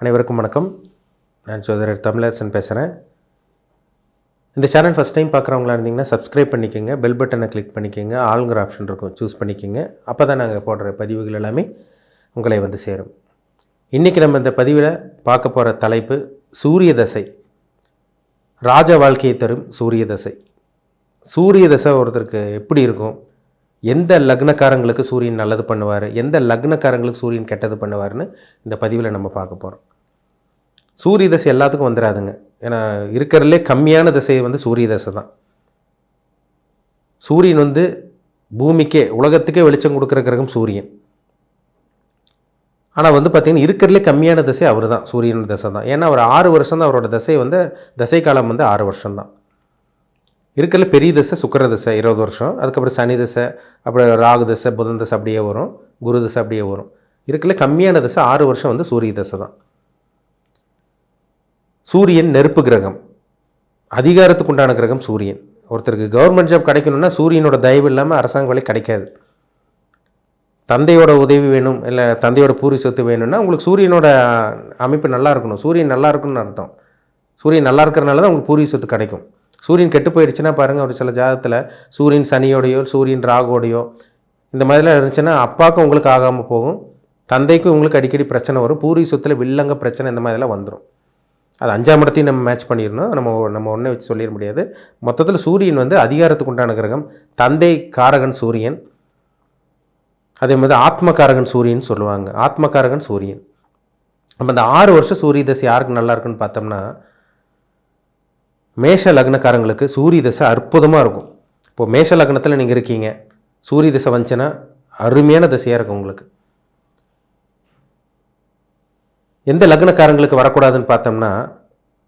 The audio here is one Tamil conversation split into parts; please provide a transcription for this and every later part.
அனைவருக்கும் வணக்கம். நான் சோதரர் தமிழரசன் பேசுகிறேன் இந்த சேனல் ஃபஸ்ட் டைம் பார்க்குறவங்களா இருந்தீங்கன்னா சப்ஸ்கிரைப் பண்ணிக்கோங்க பெல் பட்டனை கிளிக் பண்ணிக்கோங்க ஆளுங்கிற ஆப்ஷன் இருக்கும் சூஸ் பண்ணிக்கோங்க. அப்போ தான் நாங்கள் போடுற பதிவுகள் எல்லாமே உங்களை வந்து சேரும். இன்றைக்கி நம்ம இந்த பதிவில் பார்க்க போகிற தலைப்பு சூரிய தசை. ராஜ வாழ்க்கையை தரும் சூரிய தசை. சூரிய தசை ஒருத்தருக்கு எப்படி இருக்கும்? எந்த லக்னக்காரங்களுக்கு சூரியன் நல்லது பண்ணுவார்? எந்த லக்னக்காரங்களுக்கு சூரியன் கெட்டது பண்ணுவார்னு இந்த பதிவில் நம்ம பார்க்க போகிறோம் சூரிய தசை எல்லாத்துக்கும் வந்துடாதுங்க. ஏன்னா இருக்கிறதுலே கம்மியான திசை வந்து சூரிய தசை தான். சூரியன் வந்து பூமிக்கே உலகத்துக்கே வெளிச்சம் கொடுக்குற கிரகம் சூரியன். ஆனால் வந்து பார்த்திங்கன்னா இருக்கிறதுலே கம்மியான திசை அவர் தான் சூரியன் தசை தான். ஏன்னா அவர் ஆறு வருஷம் தான் அவரோட திசை வந்து தசை காலம் வந்து ஆறு வருஷம் தான் இருக்கிறதுல பெரிய தசை சுக்கர தசை இருபது வருஷம். அதுக்கப்புறம் சனி தசை அப்புறம் ராகு தசை புதன் தசை அப்படியே வரும் குரு தசை அப்படியே வரும். இருக்கிறதுல கம்மியான தசை ஆறு வருஷம் வந்து சூரிய தசை தான். சூரியன் நெருப்பு கிரகம். அதிகாரத்துக்கு உண்டான கிரகம் சூரியன். ஒருத்தருக்கு கவர்மெண்ட் ஜாப் கிடைக்கணும்னா சூரியனோட தயவு இல்லாமல் அரசாங்க வேலை கிடைக்காது. தந்தையோட உதவி வேணும் இல்லை தந்தையோட பூரி சொத்து வேணும்னா உங்களுக்கு சூரியனோட அமைப்பு நல்லா இருக்கணும். சூரியன் நல்லா இருக்கணும்னு அர்த்தம். சூரியன் நல்லா இருக்கிறனால தான் உங்களுக்கு பூரி சொத்து கிடைக்கும். சூரியன் கெட்டு போயிடுச்சுன்னா பாருங்கள் ஒரு சில ஜாதத்தில் சூரியன் சனியோடையோ சூரியன் ராகோடையோ இந்த மாதிரிலாம் இருந்துச்சுன்னா அப்பாவுக்கும் உங்களுக்கு ஆகாமல் போகும். தந்தைக்கும் உங்களுக்கு அடிக்கடி பிரச்சனை வரும். பூரி சொத்தில் வில்லங்க பிரச்சனை இந்த மாதிரிலாம் வந்துடும் அது அஞ்சாம் இடத்தையும் நம்ம மேட்ச் பண்ணிடணும். நம்ம நம்ம ஒன்றே வச்சு சொல்லிட முடியாது. மொத்தத்தில் சூரியன் வந்து அதிகாரத்துக்கு உண்டான கிரகம். தந்தை காரகன் சூரியன். அதே மாதிரி ஆத்மகாரகன் சூரியன் சொல்லுவாங்க. ஆத்மகாரகன் சூரியன். நம்ம இந்த ஆறு வருஷம் சூரிய தசை யாருக்கு நல்லா இருக்குன்னு பார்த்தோம்னா மேஷ லக்னக்காரங்களுக்கு சூரிய தசை அற்புதமாக இருக்கும். இப்போது மேஷ லக்னத்தில் நீங்கள் இருக்கீங்க. சூரிய தசை வந்துச்சுன்னா அருமையான தசையாக இருக்கும் உங்களுக்கு. எந்த லக்னக்காரங்களுக்கு வரக்கூடாதுன்னு பார்த்தோம்னா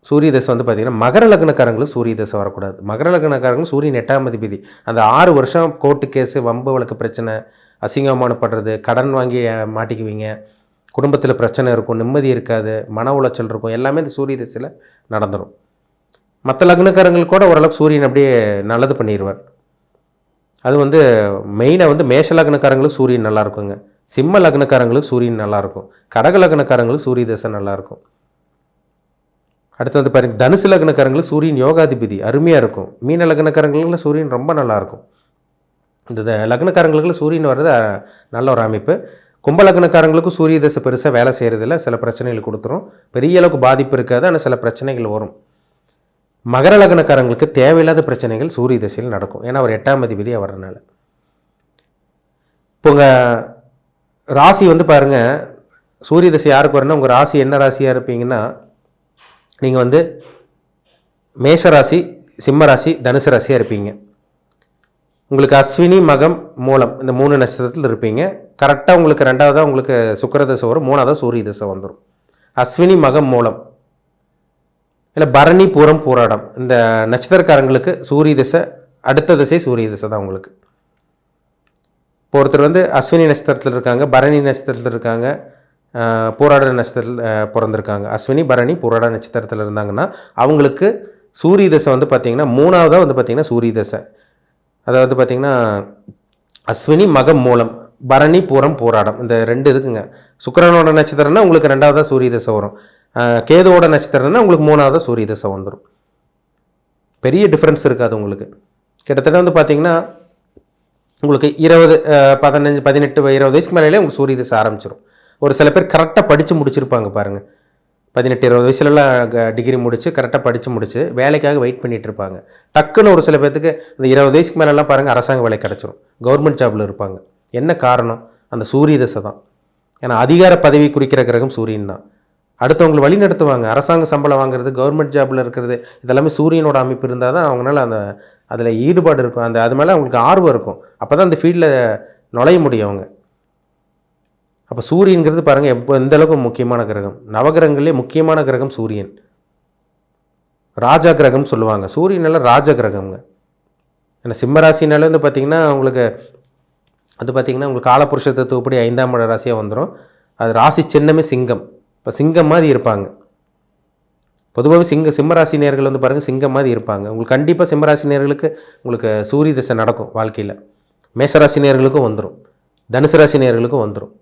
சூரிய தசை வந்து பார்த்திங்கன்னா மகர லக்னக்காரங்களுக்கு சூரிய தசை வரக்கூடாது. மகர லக்னக்காரங்களும் சூரியன் எட்டாம் அதிபதி. அந்த ஆறு வருஷம் கோர்ட்டு கேஸு வம்பு வழக்கு பிரச்சனை அசிங்கமானப்படுறது கடன் வாங்கி மாட்டிக்குவீங்க. குடும்பத்தில் பிரச்சனை இருக்கும் நிம்மதி இருக்காது மன உளைச்சல் இருக்கும். எல்லாமே இந்த சூரிய தசையில் நடந்துடும் மற்ற லக்னக்காரங்களுக்கு கூட ஓரளவுக்கு சூரியன் அப்படியே நல்லது பண்ணிடுவார் அது வந்து மெயினாக வந்து மேஷ லக்னக்காரங்களுக்கு சூரியன் நல்லா இருக்குங்க. சிம்ம லக்னக்காரங்களுக்கு சூரியன் நல்லாயிருக்கும். கடக லக்னக்காரங்களுக்கு சூரிய தசை நல்லாயிருக்கும். அடுத்து வந்து பாருங்க தனுசு லக்னக்காரங்களுக்கு சூரியன் யோகாதிபதி அருமையாக இருக்கும். மீன லக்னக்காரங்களுக்குலாம் சூரியன் ரொம்ப நல்லாயிருக்கும். இந்த த- லக்னக்காரங்களுக்கு சூரியன் வர்றது நல்ல ஒரு அமைப்பு. கும்ப லக்னக்காரங்களுக்கும் சூரிய தசை பெருசாக வேலை செய்கிறதில்ல சில பிரச்சனைகள் கொடுத்துரும். பெரிய அளவுக்கு பாதிப்பு இருக்காது ஆனால் சில பிரச்சனைகள் வரும். மகர லக்னக்காரங்களுக்கு தேவையில்லாத பிரச்சனைகள் சூரிய தசையில் நடக்கும். ஏன்னா அவர் எட்டாம் அதிபதியாக வர்றதுனால. இப்போ உங்கள் ராசி வந்து பாருங்கள் சூரிய திசை யாருக்கு வரணும் உங்கள் ராசி என்ன ராசியாக இருப்பீங்கன்னா நீங்கள் வந்து மேஷ ராசி சிம்ம ராசி தனுசு ராசியாக இருப்பீங்க. உங்களுக்கு அஸ்வினி மகம் மூலம் இந்த மூணு நட்சத்திரத்தில் இருப்பீங்க. கரெக்டாக உங்களுக்கு ரெண்டாவதாக உங்களுக்கு சுக்கிர தசை வரும் மூணாவதாக சூரிய தசை வந்துடும் அஸ்வினி மகம் மூலம். இல்லை பரணி பூரம் போராடம். இந்த நட்சத்திரக்காரங்களுக்கு சூரிய திசை அடுத்த திசை சூரிய திசை தான் உங்களுக்கு. இப்போ ஒருத்தர் வந்து அஸ்வினி நட்சத்திரத்தில் இருக்காங்க பரணி நட்சத்திரத்தில் இருக்காங்க போராட நட்சத்திரத்தில் பிறந்திருக்காங்க. அஸ்வினி பரணி போராட நட்சத்திரத்தில் இருந்தாங்கன்னா அவங்களுக்கு சூரிய தசை வந்து பார்த்திங்கன்னா மூணாவதாக வந்து பார்த்திங்கன்னா சூரிய தசை. அதாவது பார்த்திங்கன்னா அஸ்வினி மகம் மூலம் பரணி பூரம் போராடம் இந்த ரெண்டு இதுக்குங்க சுக்கரனோட நட்சத்திரம்னா உங்களுக்கு ரெண்டாவதாக சூரிய தசை வரும். கேதுவோட நட்சத்திரம்னா உங்களுக்கு மூணாவதாக சூரிய தசை வந்துடும் பெரிய டிஃப்ரென்ஸ் இருக்காது உங்களுக்கு. கிட்டத்தட்ட வந்து பார்த்திங்கன்னா உங்களுக்கு இருபது பதினஞ்சு பதினெட்டு இருபது வயசுக்கு மேலே உங்களுக்கு சூரிய திசை ஆரம்பிச்சிடும் ஒரு சில பேர் கரெக்டாக படித்து முடிச்சிருப்பாங்க பாருங்கள் பதினெட்டு இருபது வயசுலலாம் டிகிரி முடித்து கரெக்டாக படித்து முடித்து வேலைக்காக வெயிட் பண்ணிகிட்டு இருப்பாங்க. டக்குன்னு ஒரு சில பேர்த்துக்கு இந்த இருபது வயசுக்கு மேலெலாம் பாருங்கள் அரசாங்க வேலை கிடச்சிரும். கவர்மெண்ட் ஜாபில் இருப்பாங்க. என்ன காரணம்? அந்த சூரிய தசை தான். ஏன்னா அதிகார பதவி குறிக்கிற கிரகம் சூரியன் தான். அடுத்தவங்களை வழி நடத்துவாங்க. அரசாங்க சம்பளம் வாங்குறது கவர்மெண்ட் ஜாபில் இருக்கிறது இதெல்லாமே சூரியனோட அமைப்பு இருந்தால் தான் அவங்களால அந்த அதில் ஈடுபாடு இருக்கும். அந்த அது மேலே அவங்களுக்கு ஆர்வம் இருக்கும். அப்போ தான் அந்த ஃபீல்டில் நுழைய முடியும் அவங்க. அப்போ சூரியன்கிறது பாருங்கள் எப்போ எந்த அளவுக்கு முக்கியமான கிரகம்? நவகிரகங்களே முக்கியமான கிரகம் சூரியன். ராஜா கிரகம் சொல்லுவாங்க. சூரியன் எல்லாம் ராஜ கிரகம்ங்க. ஏன்னா சிம்மராசினாலே வந்து பார்த்திங்கன்னா உங்களுக்கு அது பார்த்திங்கன்னா உங்களுக்கு காலபுருஷ தத்துவப்படி ஐந்தாம் ராசியாக வந்துடும் அது ராசி சின்னமே சிங்கம். இப்போ சிங்கம் மாதிரி இருப்பாங்க. பொதுவாகவே சிங்க சிம்மராசி நேர்கள் வந்து பாருங்கள் சிங்கம் மாதிரி இருப்பாங்க. உங்களுக்கு கண்டிப்பாக சிம்மராசி நேர்களுக்கு உங்களுக்கு சூரிய திசை நடக்கும் வாழ்க்கையில். மேஷராசி நேர்களுக்கும் வந்துடும் தனுசு ராசி நேர்களுக்கும் வந்துடும்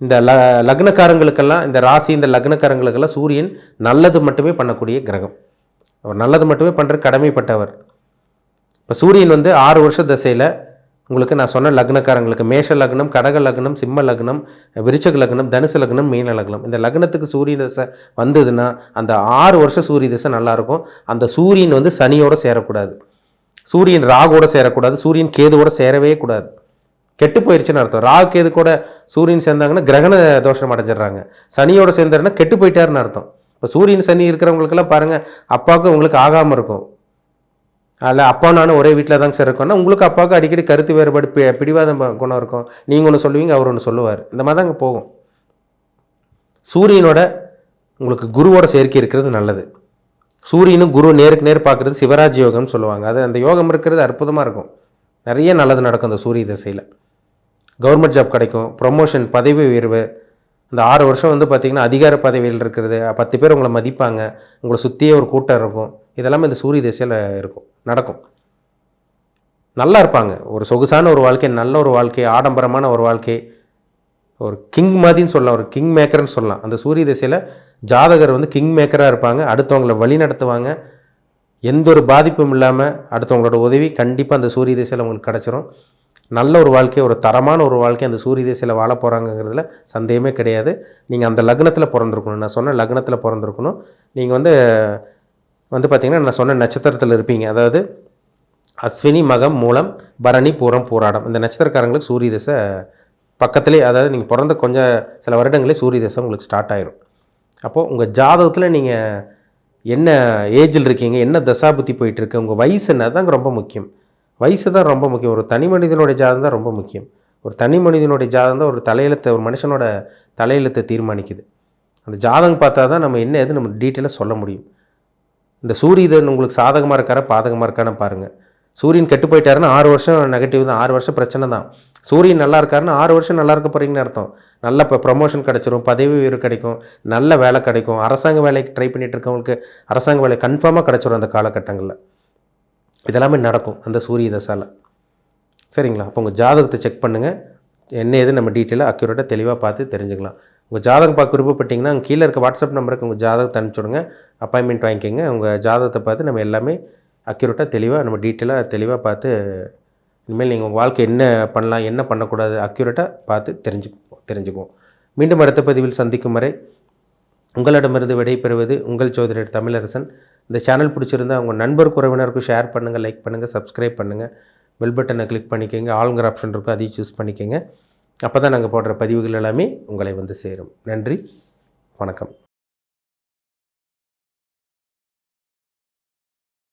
இந்த ல லக்னக்காரங்களுக்கெல்லாம் இந்த ராசி இந்த லக்னக்காரங்களுக்கெல்லாம் சூரியன் நல்லது மட்டுமே பண்ணக்கூடிய கிரகம். அவர் நல்லது மட்டுமே பண்ணுற கடமைப்பட்டவர். இப்போ சூரியன் வந்து ஆறு வருஷ திசையில் உங்களுக்கு நான் சொன்ன லக்னக்காரங்களுக்கு மேஷ லக்னம் கடக லக்னம் சிம்ம லக்னம் விருச்சக லக்னம் தனுசு லக்னம் மீன லக்னம். இந்த லக்னத்துக்கு சூரிய தசை வந்ததுன்னா அந்த ஆறு வருஷம் சூரிய தசை நல்லாயிருக்கும். அந்த சூரியன் வந்து சனியோட சேரக்கூடாது. சூரியன் ராகோட சேரக்கூடாது. சூரியன் கேதுவோட சேரவே கூடாது. கெட்டு போயிடுச்சுன்னு அர்த்தம். ராகு கேது கூட சூரியன் சேர்ந்தாங்கன்னா கிரகண தோஷம் அடைஞ்சிடுறாங்க. சனியோட சேர்ந்தாருன்னா கெட்டு போயிட்டாருன்னு அர்த்தம். இப்போ சூரியன் சனி இருக்கிறவங்களுக்கெல்லாம் பாருங்கள் அப்பாவுக்கு உங்களுக்கு ஆகாமல் இருக்கும். அதில் அப்பா நானும் ஒரே வீட்டில் தாங்க சார் இருக்கோம்னா உங்களுக்கு அப்பாவுக்கு அடிக்கடி கருத்து வேறுபாடு பி பிடிவாத குணம் இருக்கும். நீங்கள் ஒன்று சொல்லுவீங்க அவர் ஒன்று சொல்லுவார். இந்த மாதிரி தாங்க போகும். சூரியனோட உங்களுக்கு குருவோட சேர்க்கை இருக்கிறது நல்லது. சூரியனும் குரு நேருக்கு நேர் பார்க்குறது சிவராஜ் யோகம்னு சொல்லுவாங்க. அது அந்த யோகம் இருக்கிறது அற்புதமாக இருக்கும். நிறைய நல்லது நடக்கும் அந்த சூரிய திசையில். கவர்மெண்ட் ஜாப் கிடைக்கும் ப்ரொமோஷன் பதவி உயர்வு. இந்த ஆறு வருஷம் வந்து பார்த்திங்கன்னா அதிகார பதவியில் இருக்கிறது. பத்து பேர் உங்களை மதிப்பாங்க. உங்களை சுற்றியே ஒரு கூட்டம் இருக்கும். இதெல்லாமே இந்த சூரிய திசையில் இருக்கும் நடக்கும். நல்லா இருப்பாங்க. ஒரு சொகுசான ஒரு வாழ்க்கை நல்ல ஒரு வாழ்க்கை ஆடம்பரமான ஒரு வாழ்க்கை. ஒரு கிங் மாதிரின்னு சொல்லலாம் ஒரு கிங் மேக்கர்னு சொல்லலாம். அந்த சூரிய திசையில் ஜாதகர் வந்து கிங் மேக்கராக இருப்பாங்க. அடுத்தவங்களை வழி நடத்துவாங்க. எந்த ஒரு பாதிப்பும் இல்லாமல் அடுத்தவங்களோட உதவி கண்டிப்பாக அந்த சூரிய திசையில் உங்களுக்கு கிடச்சிரும். நல்ல ஒரு வாழ்க்கை ஒரு தரமான ஒரு வாழ்க்கை அந்த சூரிய திசையில் வாழ போகிறாங்கிறதுல சந்தேகமே கிடையாது. நீங்கள் அந்த லக்னத்தில் பிறந்திருக்கணும். நான் சொன்ன லக்னத்தில் பிறந்திருக்கணும். நீங்கள் வந்து வந்து பார்த்திங்கன்னா நான் சொன்ன நட்சத்திரத்தில் இருப்பீங்க. அதாவது அஸ்வினி மகம் மூலம் பரணி பூரம் பூராடம். இந்த நட்சத்திரக்காரங்களுக்கு சூரிய தசை பக்கத்துலேயே அதாவது நீங்கள் பிறந்த கொஞ்சம் சில வருடங்களே சூரிய தசை உங்களுக்கு ஸ்டார்ட் ஆயிரும். அப்போது உங்கள் ஜாதகத்தில் நீங்கள் என்ன ஏஜில் இருக்கீங்க என்ன தசாபுத்தி போயிட்டுருக்கு உங்கள் வயசு என்ன தான் ரொம்ப முக்கியம். வயசு தான் ரொம்ப முக்கியம். ஒரு தனி மனிதனுடைய ஜாதகம் தான் ரொம்ப முக்கியம். ஒரு தனி மனிதனுடைய ஜாதகம் தான் ஒரு தலையெழுத்தை ஒரு மனுஷனோட தலையெழுத்தை தீர்மானிக்குது. அந்த ஜாதகம் பார்த்தா தான் நம்ம என்ன எது நம்ம டீட்டெயிலாக சொல்ல முடியும். இந்த சூரியன் உங்களுக்கு சாதகமாக இருக்காரா பாதகமாக இருக்கான்னு பாருங்கள் சூரியன் கெட்டு போயிட்டாருன்னா ஆறு வருஷம் நெகட்டிவ் தான் ஆறு வருஷம் பிரச்சனை தான். சூரியன் நல்லா இருக்காருன்னா ஆறு வருஷம் நல்லா இருக்க போகிறீங்கன்னு அர்த்தம். நல்ல இப்போ ப்ரொமோஷன் கிடைச்சிரும் பதவி உயர்வு கிடைக்கும் நல்ல வேலை கிடைக்கும். அரசாங்க வேலைக்கு ட்ரை பண்ணிட்டு இருக்கவங்களுக்கு அரசாங்க வேலை கன்ஃபார்மாக கிடைச்சிரும் அந்த காலகட்டங்களில். இதெல்லாமே நடக்கும் அந்த சூரிய தசால. சரிங்களா? அப்போ உங்கள் ஜாதகத்தை செக் பண்ணுங்கள் என்ன ஏது நம்ம டீட்டெயிலாக அக்யூரேட்டாக தெளிவாக பார்த்து தெரிஞ்சுக்கலாம். உங்கள் ஜாதகம் பார்க்க விருப்பப்பட்டிங்கன்னா அங்கே கீழே இருக்க வாட்ஸ்அப் நம்பருக்கு உங்கள் ஜாதகத்தை அனுப்பிச்சுடுங்க அப்பாயின்மெண்ட் வாங்கிக்கோங்க. உங்கள் ஜாதகத்தை பார்த்து நம்ம எல்லாமே அக்யூரேட்டாக தெளிவாக நம்ம டீட்டெயிலாக தெளிவாக பார்த்து இனிமேல் நீங்கள் உங்கள் வாழ்க்கை என்ன பண்ணலாம் என்ன பண்ணக்கூடாது அக்யூரேட்டாக பார்த்து தெரிஞ்சு தெரிஞ்சுக்குவோம். மீண்டும் அடுத்த பதிவில் சந்திக்கும் வரை உங்களிடமிருந்து விடைபெறுவது உங்கள் சோதரர் தமிழரசன். இந்த சேனல் பிடிச்சிருந்தா உங்கள் நண்பருக்கு உறவினருக்கும் ஷேர் பண்ணுங்கள் லைக் பண்ணுங்கள் சப்ஸ்கிரைப் பண்ணுங்கள் பெல் பட்டனை கிளிக் பண்ணிக்கோங்க. ஆளுங்கிற ஆப்ஷன் இருக்கும் அதையும் சூஸ் பண்ணிக்கோங்க. அப்போ தான் நாங்கள் போடுற பதிவுகள் எல்லாமே உங்களை வந்து சேரும். நன்றி. வணக்கம்.